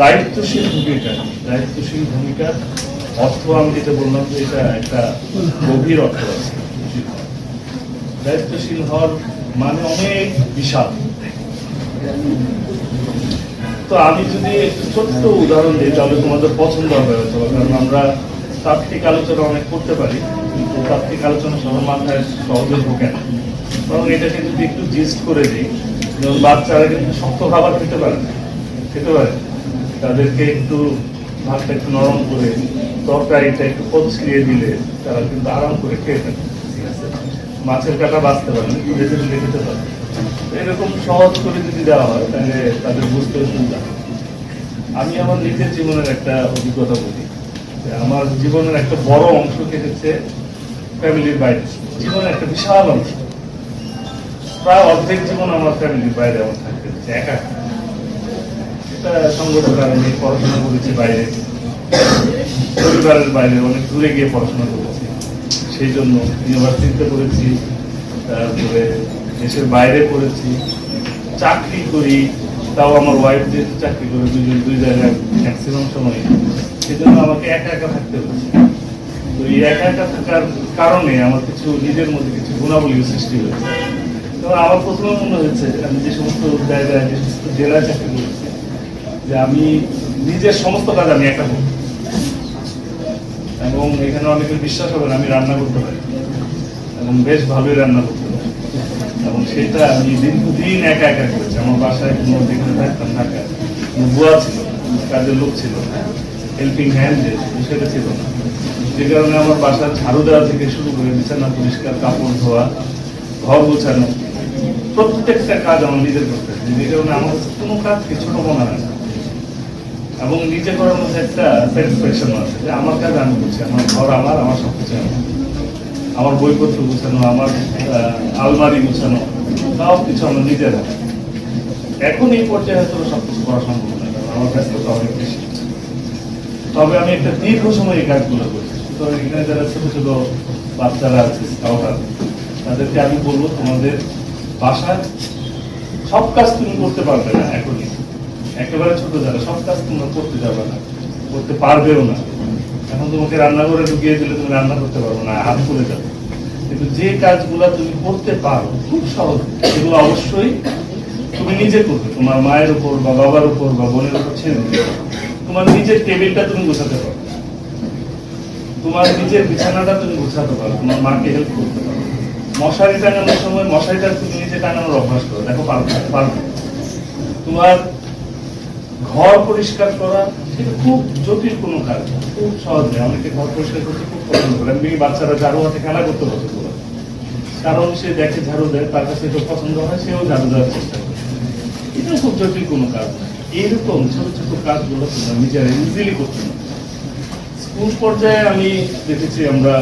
দায়িত্বশীল ভূমিকা দায়িত্বশীল ভূমিকা, অর্থ আমি যেটা বললাম যে এটা একটা গভীর অর্থ আছে, দায়িত্বশীল হওয়ার মানে অনেক বিশাল। তো আমি যদি ছোট্ট উদাহরণ দিই, তাহলে তোমাদের পছন্দ হবে হয়তো, কারণ আমরা তাত্ত্বিক আলোচনা অনেক করতে পারি, কিন্তু তাত্ত্বিক আলোচনা সবার মাথায় সহজে ঢোকে না। বরং এটাকে যদি একটু জিস্ট করে দিই, যেমন বাচ্চারা কিন্তু শক্ত খাবার খেতে পারে না। খেতে পারে। তাদেরকে একটু ভাতটা একটু নরম করে, তরকারিটা একটু পচকিয়ে দিলে তারা কিন্তু আরাম করে খেয়ে থাকে ঠিক আছে? মাছের কাটা বাঁচতে পারে একটু দেখে দিলে খেতে পারে। এরকম সহজ করে যদি দেওয়া হয়, তাহলে তাদের বুঝতে সুবিধা আমি আমার নিজের জীবনের একটা অভিজ্ঞতা বলি। আমার জীবনের একটা বড় অংশ কেটেছে ফ্যামিলির বাইরে। জীবনের একটা বিশাল অংশ। প্রায় অর্ধেক জীবন আমার ফ্যামিলির বাইরে আমার থাকতে একা। সংগত কারণে পড়াশোনা করেছি বাইরে। পরিবারের বাইরে অনেক দূরে গিয়ে পড়াশোনা করেছি সেই জন্য ইউনিভার্সিটিতে করেছি তারপরে দেশের বাইরে করেছি চাকরি করি, তাও আমার ওয়াইফ যেহেতু চাকরি করে দুজন দুই জায়গায় ম্যাক্সিমাম সময়। সেই জন্য আমাকে একা একা থাকতে হয়েছে তো এই একা একা থাকার কারণে আমার কিছু, নিজের মধ্যে কিছু গুণাবলী সৃষ্টি হয়েছে। তো আমার প্রথমে মনে হয়েছে আমি যে সমস্ত জায়গায়, যে সমস্ত জেলায় চাকরি করেছি যে আমি নিজের সমস্ত কাজ আমি একা করি। এবং এখানে অনেকের বিশ্বাস হবে না, আমি রান্না করতে পারি। এবং বেশ ভালোই রান্না করতে পারি। এবং সেটা আমি দীর্ঘদিন একা একা করেছি। আমার বাসায় কোনো যেখানে থাকতাম, ঢাকায় কোনো বুয়া ছিল কাজের লোক ছিল না হেল্পিং হ্যান্ড যে সেটা ছিল না। যে কারণে আমার বাসার ঝাড়ু দেওয়া থেকে শুরু করে বিছানা, পরিষ্কার কাপড় ধোয়া, ঘর গোছানো, প্রত্যেকটা কাজ আমার নিজের করতে যে কারণে আমার কোনো কাজকে ছোট মনে না। এবং নিজে করার মধ্যে একটা স্যাটিসফ্যাকশন আছে যে আমার কাজ আমি করছি, আমার ঘর আমার আমার সব কিছু আমার। আমার বইপত্র গুছানো, আমার আলমারি গুছানো, সব কিছু আমার নিজের। এখন এই পর্যায়ে হয়তো সব কিছু করা সম্ভব না, কারণ আমার ব্যস্ততা অনেক বেশি। তবে আমি একটা দীর্ঘ সময় এই কাজগুলো করছি সুতরাং এখানে যারা ছোট ছোট বাচ্চারা আছে, স্কাউট আছে, তাদেরকে আমি বলব, তোমাদের বাসায় সব কাজ তুমি করতে পারবে না, এখনই। একেবারে ছোট যারা সব কাজ তোমরা করতে যাবে না, করতে পারবেও না। এখন তোমাকে রান্না করে ঢুকিয়ে দিলে তুমি রান্না করতে পারবে না, হাত খুলে যাবে। কিন্তু যে কাজগুলো তুমি করতে পারো, খুব সহজ। সেগুলো অবশ্যই তুমি নিজে করবে। তোমার মায়ের উপর বা বাবার উপর বা বোনের উপর ছেড়ে তোমার নিজের টেবিলটা তুমি গোছাতে পারো। তোমার নিজের বিছানাটা তুমি গোছাতে পারো। তোমার মাকে হেল্প করতে পারো। মশারি টাঙানোর সময় মশারিটা তুমি নিজে টাঙানোর অভ্যাস করো। দেখো পারবে পারবে তোমার ঘর পরিষ্কার করা, সেটা খুব জটিল কোনো কাজ খুব সহজ নয়। অনেকে ঘর পরিষ্কার করতে খুব পছন্দ করে। দেখি বাচ্চারা ঝাড়ু হাতে খেলা করতে পছন্দ করে। কারণ সে দেখে ঝাড়ু দেয়, তার কাছে এটা পছন্দ হয়, সেও ঝাড়ু দেওয়ার চেষ্টা করে। এটা খুব জটিল কোনো কাজ না। এইরকম ছোট ছোট কাজগুলো তোমরা নিজেরা ইজিলি করতে পারো। স্কুল পর্যায়ে আমি দেখেছি আমরা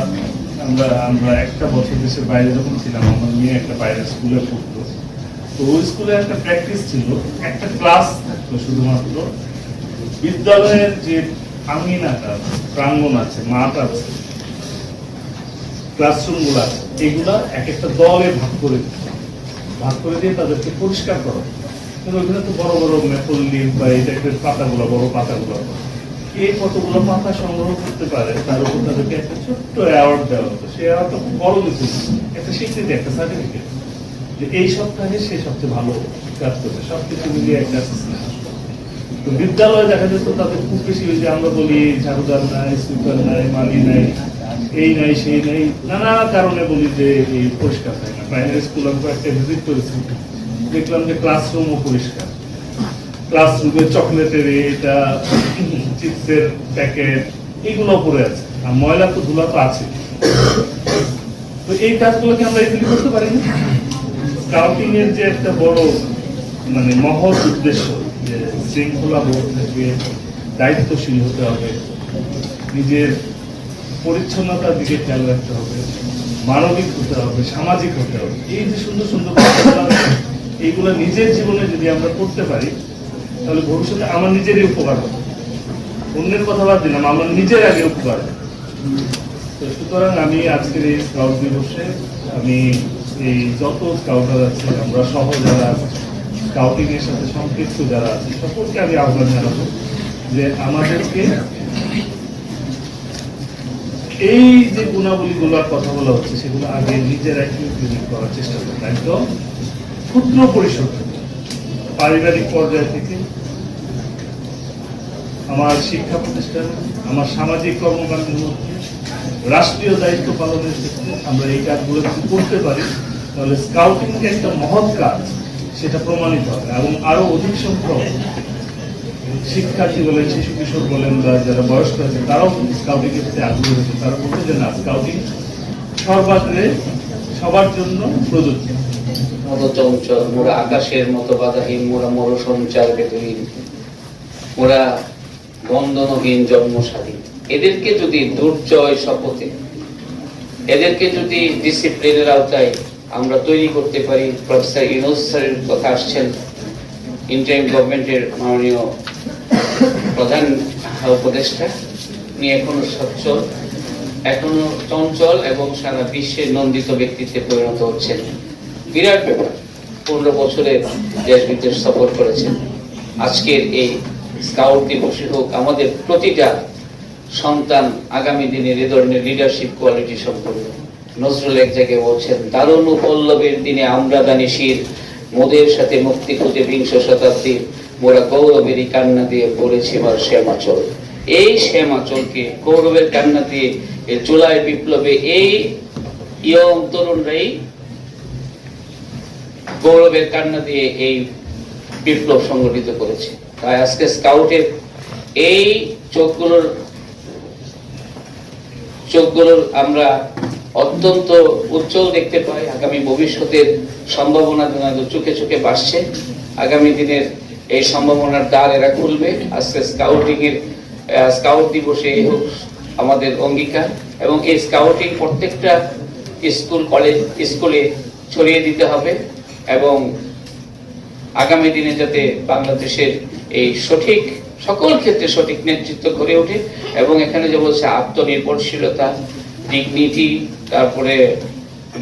আমরা আমরা একটা বছর দেশের বাইরে যখন ছিলাম, আমার মেয়ে একটা বাইরের স্কুলে পড়তো। তো ওই স্কুলে একটা প্র্যাকটিস ছিল একটা ক্লাস থাকতো শুধুমাত্র। বিদ্যালয়ের যে আছে, মাঠ আছে আছে এগুলা এক একটা দলে ভাগ করে ভাগ করে দিয়ে তাদেরকে পরিষ্কার করো কিন্তু ওইখানে তো বড় বড় মেপল বা এই টাইপের পাতাগুলো বড় পাতাগুলো। এই কতগুলো পাতা সংগ্রহ করতে পারে তার উপর তাদেরকে একটা ছোট্ট অ্যাওয়ার্ড দেওয়া হতো। সেই অ্যাওয়ার্ডটা বড় কিছু একটা স্বীকৃতি একটা সার্টিফিকেট যে এই সপ্তাহে সে সবচেয়ে ভালো কাজ করছে সব কিছু মিলিয়ে একটা তো বিদ্যালয়ে দেখা যেত তাদের খুব বেশি যে আমরা বলি ঝাড়ুদার নাই, সুইপার নাই, মালি নাই, এই নাই, সেই নাই, নানা কারণে বলি যে এই পরিষ্কার হয় না। প্রাইমারি স্কুল আমি একটা ভিজিট করেছি, দেখলাম যে ক্লাসরুমও পরিষ্কার। ক্লাসরুমে চকলেটের এটা চিপসের প্যাকেট এগুলো পড়ে আছে। আর ময়লা তো ধুলা তো আছে। তো এই কাজগুলোকে আমরা এগুলি করতে পারি না? স্কাউটিং এর যে একটা বড় মানে মহৎ উদ্দেশ্য যে শৃঙ্খলা বোধ থাকবে দায়িত্বশীল হতে হবে, নিজের পরিচ্ছন্নতার দিকে খেয়াল রাখতে হবে, মানবিক হতে হবে, সামাজিক হতে হবে। এই যে সুন্দর সুন্দর এইগুলো নিজের জীবনে যদি আমরা করতে পারি, তাহলে ভবিষ্যতে আমার নিজেরই উপকার হবে। অন্যের কথা বাদ দিলাম, আমার নিজের আগে উপকার তো সুতরাং আমি আজকের এই স্কাউট দিবসে আমি এই যত স্কাউটার আছে আমরা সহ যারা আছি, স্কাউটিং এর সাথে সম্পৃক্ত যারা আছে সকলকে আমি আহ্বান জানাব যে আমাদেরকে এই যে গুণাবলীগুলোর কথা বলা হচ্ছে সেগুলো আগে নিজেরা ইমপ্লিমেন্ট করার চেষ্টা করব একদম ক্ষুদ্র পরিসর পারিবারিক পর্যায় থেকে আমার শিক্ষা প্রতিষ্ঠান আমার সামাজিক কর্মকাণ্ডের মধ্যে রাষ্ট্রীয় দায়িত্ব পালনের ক্ষেত্রে আমরা এই কাজগুলো যদি করতে পারি, তাহলে স্কাউটিং যে একটা মহৎ কাজ, সেটা প্রমাণিত হবে। এবং আরও অধিক সংখ্যক শিক্ষার্থী বলেন, শিশু কিশোর বলেন, বা যারা বয়স্ক আছে, তারাও স্কাউটিং এর প্রতি আগ্রহী হয়েছে। তারা বলছে যে না স্কাউটিং সর্বাগ্রে সবার জন্য প্রযোজ্য। আকাশের মতো বাধাহীন, মোরা মর সঞ্চার বেদহীন, মোরা বন্ধনহীন জন্ম স্বাধীন এদেরকে যদি দুর্জয় শপথে, এদেরকে যদি ডিসিপ্লিনের আওতায় আমরা তৈরি করতে পারি প্রফেসর ইউনুস স্যারের কথা আসছেন ইন্টারিম গভর্নমেন্টের মাননীয় প্রধান উপদেষ্টা। উনি এখনও সচ্ছল, এখনও চঞ্চল এবং সারা বিশ্বের নন্দিত ব্যক্তিত্বে পরিণত হচ্ছেন। বিরাট ব্যাপার, পনেরো বছরের দেশ বিদেশ সফর করেছেন। আজকের এই স্কাউট দিবসে হোক, আমাদের প্রতিটা সন্তান আগামী দিনের এ ধরনের লিডারশিপ কোয়ালিটি সম্পন্ন নজরুল এক জায়গায় বলছেন, দারুণ পল্লবের দিনে আমরা দানি শির মোদের সাথে মুক্তি খুঁজে বিংশ শতাব্দীর মোরা গৌরবেরই কান্না দিয়ে পড়েছি আমার শ্যামাচল। এই শ্যামাচলকে গৌরবের কান্না দিয়ে জুলাই বিপ্লবে এই ইয়ং তরুণরাই গৌরবের কান্না দিয়ে এই বিপ্লব সংগঠিত করেছে। তাই আজকে স্কাউটের এই চোখগুলোর চোখগুলোর আমরা অত্যন্ত উজ্জ্বল দেখতে পাই। আগামী ভবিষ্যতের সম্ভাবনা চোখে চোখে বাড়ছে। আগামী দিনের এই সম্ভাবনার দ্বার এরা খুলবে। আজকে স্কাউটিং এর স্কাউট দিবসে হোক আমাদের অঙ্গীকার। এবং এই স্কাউটিং প্রত্যেকটা স্কুল, কলেজ, স্কুলে ছড়িয়ে দিতে হবে। এবং আগামী দিনে যাতে বাংলাদেশের এই সঠিক, সকল ক্ষেত্রে সঠিক নেতৃত্ব গড়ে ওঠে এবং এখানে যে বলছে আত্মনির্ভরশীলতা ডিগনিটি তারপরে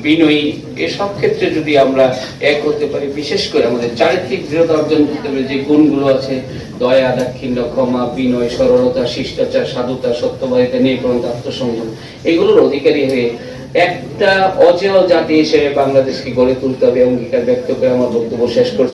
বিনয়ী, এসব ক্ষেত্রে যদি আমরা এক হতে পারি, বিশেষ করে আমাদের চারিত্রিক দৃঢ়তা অর্জন করতে পারি, যে গুণগুলো আছে, দয়া, দাক্ষিণ্য, ক্ষমা, বিনয়, সরলতা, শিষ্টাচার, সাধুতা, সত্যবাদিতা নির্ভরতা আত্মসংযম এগুলোর অধিকারী হয়ে একটা অজেয় জাতি হিসেবে বাংলাদেশকে গড়ে তুলতে হবে অঙ্গীকার ব্যক্ত করে আমার বক্তব্য শেষ করছি।